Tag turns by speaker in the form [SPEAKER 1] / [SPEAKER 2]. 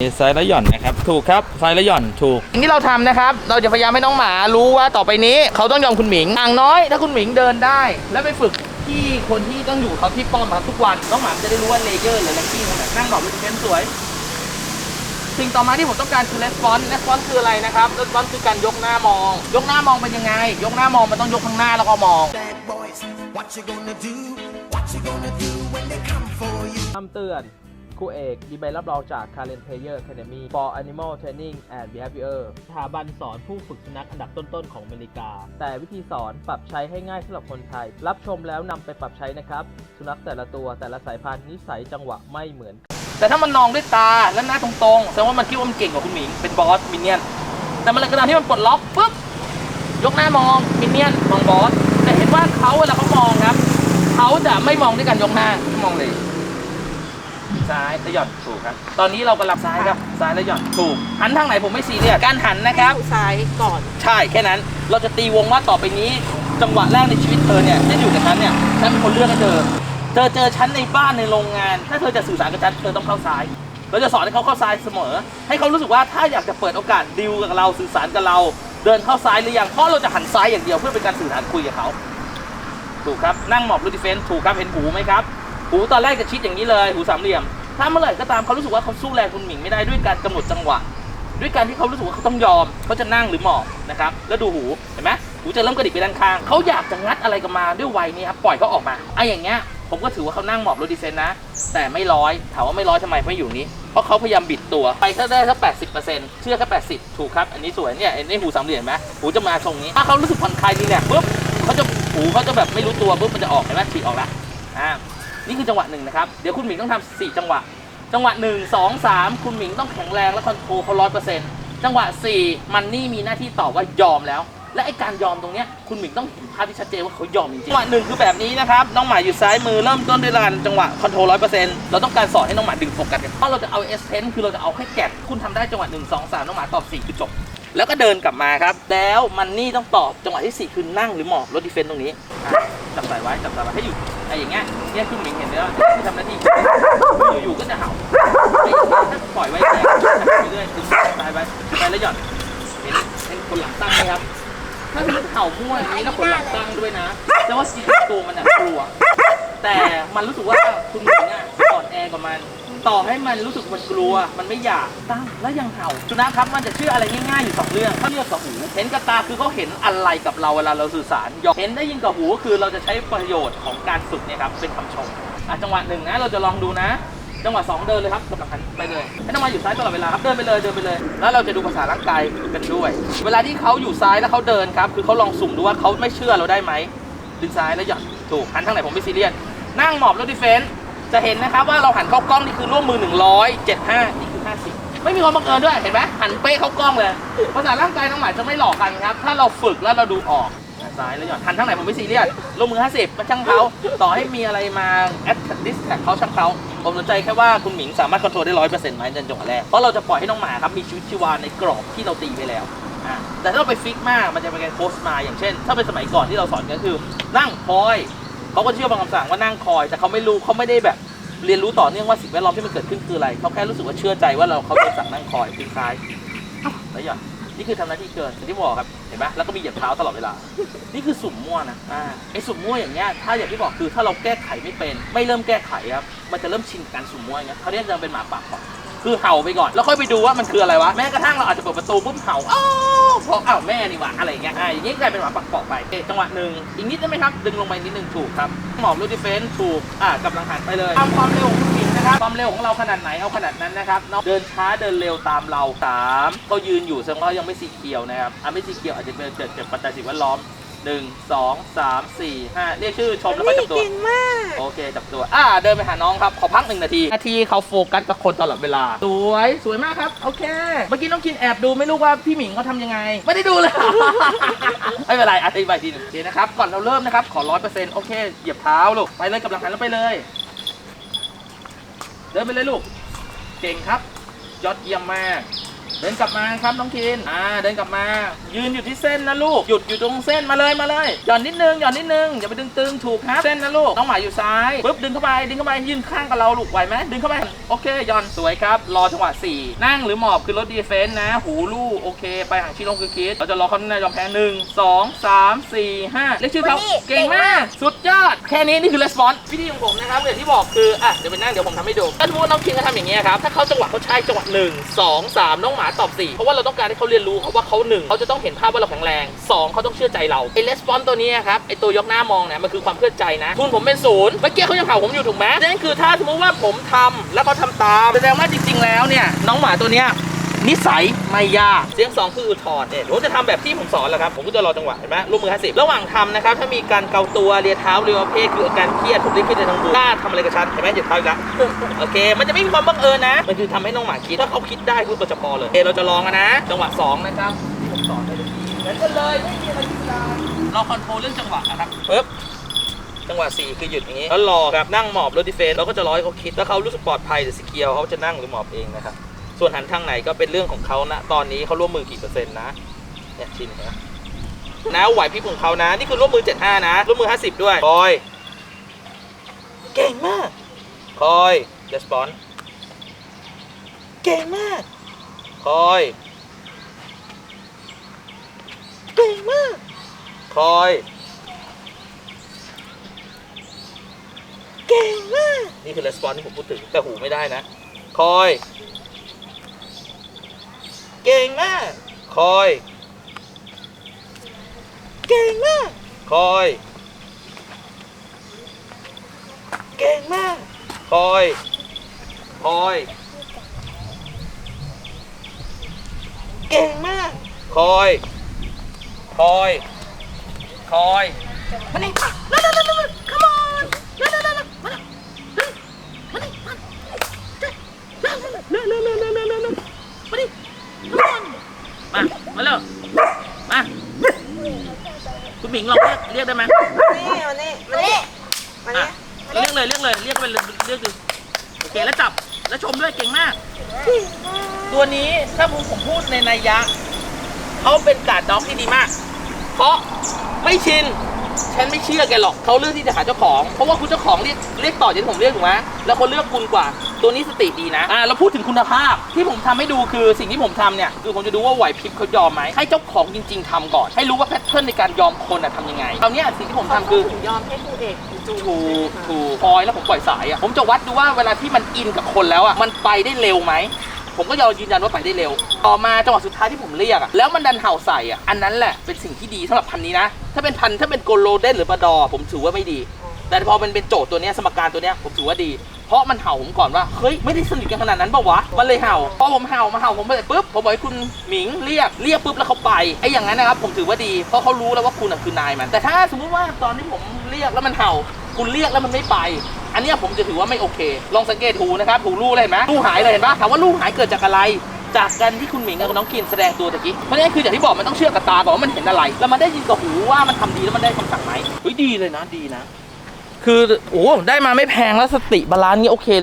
[SPEAKER 1] ไซส์และหย่อนนะครับ ถูกครับไซส์และหย่อนถูก
[SPEAKER 2] สิ่งที่เราทำนะครับ เราจะพยายามให้น้องหมารู้ว่าต่อไปนี้ เขาต้องยอมคุณหมิงอย่างน้อย ถ้าคุณหมิงเดินได้ แล้วไปฝึกที่คนที่ต้องอยู่กับเขาที่ป้อมครับทุกวันน้องหมาจะได้รู้ว่าเลเยอร์หรือแรงกิ้งตรงไหนนั่งหลอบรูปเป็นสวย สิ่งต่อมาที่ผมต้องการคือ response response คืออะไรนะครับ response คือการยกหน้ามอง ยกหน้ามองเป็นยังไง ยกหน้ามองมันต้องยกข้างหน้าแล้วก็มอง
[SPEAKER 3] bad boys. What you gonna do? What you gonna do when they come for you?
[SPEAKER 4] คำเตือน ครูเอก มีใบรับรองจาก Karen Player Academy for Animal Training and Behavior สถาบันสอนผู้ฝึกสุนัขอันดับต้นๆของอเมริกา แต่วิธีสอนปรับใช้ให้ง่ายสำหรับคนไทย รับชมแล้วนำไปปรับใช้นะครับ สุนัขแต่ละตัวแต่ละสายพันธุ์นิสัยจังหวะไม่เหมือนกัน
[SPEAKER 2] แต่ถ้ามันนองด้วยตาและหน้าตรงๆแสดงว่ามันคิดว่ามันเก่งกว่าคุณหมิงเป็นบอสมินเนี่ยนแต่มันเลยกระดานที่มันปลดล็อกปุ๊บยกหน้ามองมินเนี่ยนมองบอสแต่เห็นว่าเขาเวลาเขามองครับเขาจะไม่มองด้วยการยกหน้ามองเลย ซ้ายและหย่อนถูกครับ ตอนนี้เรากำลังซ้ายครับซ้ายและหย่อนถูกหันทางไหนผมไม่ซีเรียสการหันนะครับ
[SPEAKER 5] ซ้ายก่อน
[SPEAKER 2] ใช่แค่นั้นเราจะตีวงว่าต่อไปนี้ จังหวะแรกในชีวิตเธอเนี่ยที่อยู่กับฉันเนี่ยฉันเป็นคนเลือกให้เธอเธอเจอฉันในบ้านในโรงงาน ถ้าเธอจะสื่อสารกับฉันเธอต้องเข้าซ้ายเราจะสอนให้เขาเข้าซ้ายเสมอ ให้เขารู้สึกว่าถ้าอยากจะเปิดโอกาสดิวกับเราสื่อสารกับเรา เดินเข้าซ้ายหรือยังเพราะเราจะหันซ้ายอย่างเดียวเพื่อเป็นการสื่อสารคุยกับเขาถูกครับนั่งหมอบรูดิเฟนถูกครับเห็นหูไหมครับ หูตอนแรกจะชิดอย่างนี้เลย หูสามเหลี่ยม ถ้าเมื่อไหร่ก็ตามเขารู้สึกว่าเขาสู้แรงคุณหมิงไม่ได้ด้วยการกำหนดจังหวะ ด้วยการที่เขารู้สึกว่าเขาต้องยอมเขาจะนั่งหรือหมอบนะครับแล้วดูหูเห็นไหมหูจะเริ่มกระดิกไปด้านข้างเขาอยากจะงัดอะไรกันมาด้วยวัยนี้ครับปล่อยเขาออกมาไอ้อย่างเงี้ยผมก็ถือว่าเขานั่งหมอบรถดีเซนนะ แต่ไม่ร้อยถามว่าไม่ร้อยทำไมไม่อยู่นี้ เพราะเขาพยายามบิดตัวไปแค่ได้แค่แปดสิบเปอร์เซ็นต์เชื่อแค่แปดสิบถูกครับ อันนี้สวยเนี่ยอันนี้หูสามเหลี่ยมไหมหูจะมาทรงนี้ ถ้าเขารู้สึกผ่อนคลายดีเนี่ยปุ๊บเขาจะหูเขาจะแบบไม่รู้ตัวปุ๊บมันจะออกเห็นไหมฉีกออกละอ่า นี่คือจังหวะหนึ่งนะครับ เดี๋ยวคุณหมิงต้องทำสี่จังหวะ จังหวะหนึ่งสองสามคุณหมิงต้องแข็งแรงและคอนโทรลเขาร้อยเปอร์เซ็นต์จังหวะสี่มันนี่มีหน้าที่ตอบว่ายอมแล้ว และไอการยอมตรงเนี้ยคุณหมิงต้องเห็นภาพที่ชัดเจนว่าเขายอมจริงๆจังหวะหนึ่งคือแบบนี้นะครับน้องหมาอยู่ซ้ายมือเริ่มต้นด้วยการจังหวะคอนโทรลร้อยเปอร์เซ็นต์เราต้องการสอนให้น้องหมาดึงโฟกัสกันเพราะเราจะเอาเอสเทนคือเราจะเอาแค่แกะคุณทำได้จังหวะหนึ่งสองสามน้องหมาตอบสี่คือจบแล้วก็เดินกลับมาครับแล้วมันนี่ต้องตอบจังหวะที่สี่คือนั่งหรือหมอบรถดีเฟนต์ตรงนี้ จับสายไว้จับสายไว้ให้อยู่ไอ้อย่างเงี้ยเนี่ยคุณหมิงเห็นแล้ว่าที่ทำหน้าที่อยู่ๆก็จะเห่าถ้าปล่อยไว้แรงไปเรื่อยๆดึงตายไปไปแล้วหย่อนเห็นเห็นคนหลังตั้งไหมครับ ถ้าสมมติเห่ามั่วอย่างนี้แล้วคนหลังตั้งด้วยนะแต่ว่าสีตัวมันอะกลัว แต่มันรู้สึกว่าคุณหมิงอะอ่อนแอกว่ามัน ต่อให้มันรู้สึกมันกลัว มันไม่อยากตั้งแล้วยังเห่าสุนัขครับมันจะเชื่ออะไรง่ายๆอยู่สองเรื่องถ้าเลือกกับหูเห็นกับตาคือเขาเห็นอะไรกับเราเวลาเราสื่อสารยเห็นได้ยินกับหูก็คือเราจะใช้ประโยชน์ของการฝึกเนี่ยครับเป็นคำชมอะจังหวะหนึ่งนะเราจะลองดูนะจังหวะสองเดินเลยครับกำลังหันไปเลยให้น้องมาอยู่ซ้ายตลอดเวลาครับเดินไปเลยเดินไปเลย แล้วเราจะดูภาษาร่างกายกันด้วย เวลาที่เขาอยู่ซ้ายแล้วเขาเดินครับคือเขาลองสุ่มดูว่าเขาไม่เชื่อเราได้ไหมดึงซ้ายแล้วหย่อนถูกหันทางไหนผมไม่ซีเรียสนั่งหมอบรถดิเฟนส์ จะเห็นนะครับว่าเราหันเข้ากล้องนี่คือร่วมมือ 100 75นี่คือ 50 ไม่มีความบังเอิญด้วยเห็นไหมหันเป๊ะเข้ากล้องเลยภาษาร่างกายน้องหมาจะไม่หลอกกันครับ ถ้าเราฝึกแล้วเราดูออกซ้ายแล้วหย่อนหันทางไหนผมไม่ซีเรียสลงมือ 50มันช่างเขาต่อให้มีอะไรมาแอดดิสแท็กเขาช่างเขาผมสนใจแค่ว่าคุณหมิงสามารถคอนโทรลได้ร้อยเปอร์เซ็นต์ไหมในจังหวะแรกเพราะเราจะปล่อยให้น้องหมาครับมีชีวิตชีวาในกรอบที่เราตีไปแล้วแต่ถ้าเราไปฟิกมากมันจะเป็นการโพสต์มาอย่างเช่น ถ้าเป็นสมัยก่อนที่เราสอนกันคือ นั่งคอย เขาก็เชื่อบางคำสั่งว่านั่งคอย แต่เขาไม่รู้เขาไม่ได้แบบเรียนรู้ต่อเนื่องว่าสิ่งแวดล้อมที่มันเกิดขึ้นคืออะไรเขาแค่รู้สึกว่าเชื่อใจว่าเราเขาจะสั่งนั่งคอยคลิกซ้ายแล้วหย่อนนี่คือทำหน้าที่เกินอย่างที่บอกครับเห็นไหมแล้วก็มีเหยียบเท้าตลอดเวลา นี่คือสุ่มมั่วนะอ่าไอ้สุ่มมั่วอย่างเงี้ยถ้าอย่างที่บอกคือถ้าเราแก้ไขไม่เป็น ไม่เริ่มแก้ไขครับมันจะเริ่มชินกับการสุ่มมั่วอย่างเงี้ยเขาเรียกจะเป็นหมาปากก่อน คือเห่าไปก่อน แล้วค่อยไปดูว่ามันคืออะไรวะ แม้กระทั่งเราอาจจะเปิดประตูปุ๊บเห่าอ้าวเพราะอ้าวแม่นี่หว่าอะไรอย่างเงี้ยอ่าอย่างงี้กลายเป็นหมาปากเปาะไปเอ๊ะจังหวะหนึ่งอีกนิดได้ไหมครับ ดึงลงไปนิดนึงถูกครับหมอบรูดิเฟนถูกอ่ากำลังหันไปเลยตามความเร็วของคุณหญิงนะครับความเร็วของเราขนาดไหนเอาขนาดนั้นนะครับเนาะเดินช้าเดินเร็วตามเราสามก็ยืนอยู่แสดงว่ายังไม่สีเขียวนะครับอ่าไม่สีเขียวอาจจะเป็นเกิดจากปัจจัยสิ่งแวดล้อม หนึ่งสองสามสี่ห้าเรียกชื่อชมแล้วก็จับตัว
[SPEAKER 5] เก่งมาก
[SPEAKER 2] โอเคจับตัว อ่า เดินไปหาน้องครับ ขอพักหนึ่งนาที นาทีเขาโฟกัสกับคนตลอดเวลา สวย สวยมากครับ โอเค เมื่อกี้น้องคินแอบดูไม่รู้ว่าพี่หมิงเขาทำยังไง ไม่ได้ดูเลย ไม่เป็นไรอธิบายทีหนึงโอเคนะครับ ก่อนเราเริ่มนะครับ ขอร้อยเปอร์เซ็นต์โอเค เหยียบเท้าลูก ไปเลยกับหลังหันแล้วไปเลย เดินไปเลยลูก เก่งครับ ยอดเยี่ยมมาก เดินกลับมาครับน้องคินอ่าเดินกลับมา ยืนอยู่ที่เส้นนะลูก หยุดอยู่ตรงเส้นมาเลยมาเลย หย่อนนิดนึงหย่อนนิดนึงอย่าไปดึงตึงถูกครับ เส้นนะลูก น้องหมาอยู่ซ้ายปึ๊บดึงเข้าไปดึงเข้าไปยืนข้างกับเราลูกไหวไหมดึงเข้าไปโอเคหย่อนสวยครับ รอจังหวะ4นั่งหรือหมอบคือรถดีเฟนส์นะ หูลู่โอเค ไปหางชิลงคือคิดเราจะรอเขาในยอมแพ้หนึ่งสองสามสี่ห้าเรียกชื่อเขา
[SPEAKER 5] วันนี้
[SPEAKER 2] เก่งมากสุดยอดแค่นี้นี่คือ response วิธีของผมนะครับอย่างที่บอกคืออะเดี๋ยวไปนั่งเดี๋ยวผมทำให้ดูถ้าสมมติว่าน้องคิงเขาทำอย่างเงี้ยครับถ้าเขาจังหวะเขาใช้จังหวะหนึ่งสองสามน้องหมาตอบสี่เพราะว่าเราต้องการให้เขาเรียนรู้เขาว่าเขาหนึ่งเขาจะต้องเห็นภาพว่าเราแข็งแรงสองเขาต้องเชื่อใจเราไอ้レスปอนตัวนี้ครับไอ้ตัวยกหน้ามองเนี่ยมันคือความเชื่อใจนะทุนผมเป็นศูนย์เมื่อกี้เขายังเห่าผมอยู่ถูกไหมนั่นคือถ้าสมมติว่าผมทำแล้วเขาทำตามแสดงว่าจริง ๆ แล้วเนี่ยน้องหมาตัวเนี้ย นิสัยไม่ยากเสียงสองคืออุทธรณ์เนี่ยผมจะทำแบบที่ผมสอนแหละครับผมก็จะรอจังหวะเห็นไหมร่วมมือ50ระหว่างทำนะครับถ้ามีการเกาตัวเลียเท้าเลียเพศคืออาการเครียดผมเรียกเครียดในทางบวกกล้าทำอะไรกับฉันเห็นไหมหยุดเท้าอีกแล้วโอเค มันจะไม่มีความบังเอิญนะ มันคือทำให้น้องหมาคิดถ้าเขาคิดได้ปุ๊บเราจะพอเลยโอเคเราจะลองกันนะ จังหวะสองนะครับที่ผมสอนได้เลยเหมือนกันเลยไม่มีอะไรผิดพลาดเราคอนโทรลเรื่องจังหวะนะครับปึ๊บจังหวะ4คือหยุดอย่างนี้แล้วรอครับนั่งหมอบรถดิเฟนเราก็จะรอให้เขาคิดแล้วเขารู้สึกปลอดภัยหรือสเกียวเขาจะนั่งหรือหมอบเองนะครับ ส่วนหันทางไหนก็เป็นเรื่องของเขานะ ตอนนี้เขาร่วมมือกี่เปอร์เซ็นต์นะเนี่ยชินนะนะไหวพริบของเขานะ นี่คือร่วมมือ 75 นะ ร่วมมือ 50 ด้วย คอย เก่งมาก คอยเดสปอนเก่งมาก คอย เก่งมาก คอย เก่งมาก นี่คือ response ที่ผมพูดถึง แต่หูไม่ได้นะ คอย เก่งมาก คอย เก่งมาก คอย เก่งมาก คอย คอย เก่งมาก คอย คอย คอย มานี่นั่นนั่นนั่นนั่น come on นั่นนั่นนั่นนั่นมามานี่มาเร็วเร็วเร็วเร็วเร็วเร็วเร็วมาดิ come on มา มาเร็วมา คุณหมิงลองเรียกเรียกได้ไหม
[SPEAKER 5] นี่มานี่มานี่มา
[SPEAKER 2] อะ
[SPEAKER 5] นี่
[SPEAKER 2] เรียกเลยเรียกเลยเรียกไปเลยเรียกดิโอเคแล้วจับแล้วชมด้วยเก่งมาก ตัวนี้ถ้าผมผมพูดในนัยยะเขาเป็นการ์ดด็อกที่ดีมาก เพราะไม่ชิน ฉันไม่เชื่อแกหรอกเขาเลือกที่จะหาเจ้าของ เพราะว่าคุณเจ้าของเรียกเรียกต่อจากที่ผมเรียกถูกไหมแล้วคนเลือกคุณกว่า ตัวนี้สติดีนะอ่าเราพูดถึงคุณภาพที่ผมทำให้ดูคือสิ่งที่ผมทำเนี่ยคือผมจะดูว่าไหวพริบเขายอมไหมให้เจ้าของจริง ๆทำก่อน ให้รู้ว่าแพทเทิร์นในการยอมคนอะทำยังไงคราวเนี้ยสิ่งที่ผมทำคือ
[SPEAKER 5] ถึงยอมให้ครูเอกจู
[SPEAKER 2] ถูกถูกพลอยแล้วผมปล่อยสายอะผมจะวัดดูว่าเวลาที่มันอินกับคนแล้วอะมันไปได้เร็วไหม ผมก็ยอมยืนยันว่าไปได้เร็ว ต่อมาจังหวะสุดท้ายที่ผมเรียกอะแล้วมันดันเห่าใส่อะอันนั้นแหละเป็นสิ่งที่ดีสำหรับพันธุ์นี้นะ ถ้าเป็นพันธุ์ถ้าเป็นโกลโลเด้นหรือบาดอผมถือว่าไม่ดี แต่พอมันเป็นโจทย์ตัวเนี้ยสมการตัวเนี้ยผมถือว่าดี เพราะมันเห่าผมก่อนว่าเฮ้ยไม่ได้สนิทกันขนาดนั้นปะวะมันเลยเห่าพอผมเห่ามาเห่าผมไปปุ๊บผมบอกให้คุณหมิงเรียกเรียกปุ๊บแล้วเขาไปไอ้อย่างนั้นนะครับผมถือว่าดี เพราะเขารู้แล้วว่าคุณอะคือนายมัน แต่ถ้าสมมุติว่าตอนที่ผมเรียกแล้วมันเห่า คุณเรียกแล้วมันไม่ไป อันนี้ผมจะถือว่าไม่โอเค ลองสังเกตหูนะครับหูรูเลยเห็นไหมรูหายเลยเห็นปะถามว่ารูหายเกิดจากอะไร จากการที่คุณหมิงกับน้องกินแสดงตัวตะกี้เพราะนี่คืออย่างที่บอกมันต้องเชื่อกับตาก่อนว่ามันเห็นอะไร แล้วมันได้ยินกับหูว่ามันทำดีแล้วมันได้คำสั่งไหมเฮ้ยดีเลยนะดีนะ คือโอ้ได้มาไม่แพงแล้วสติบาลานซ์นี่โอเค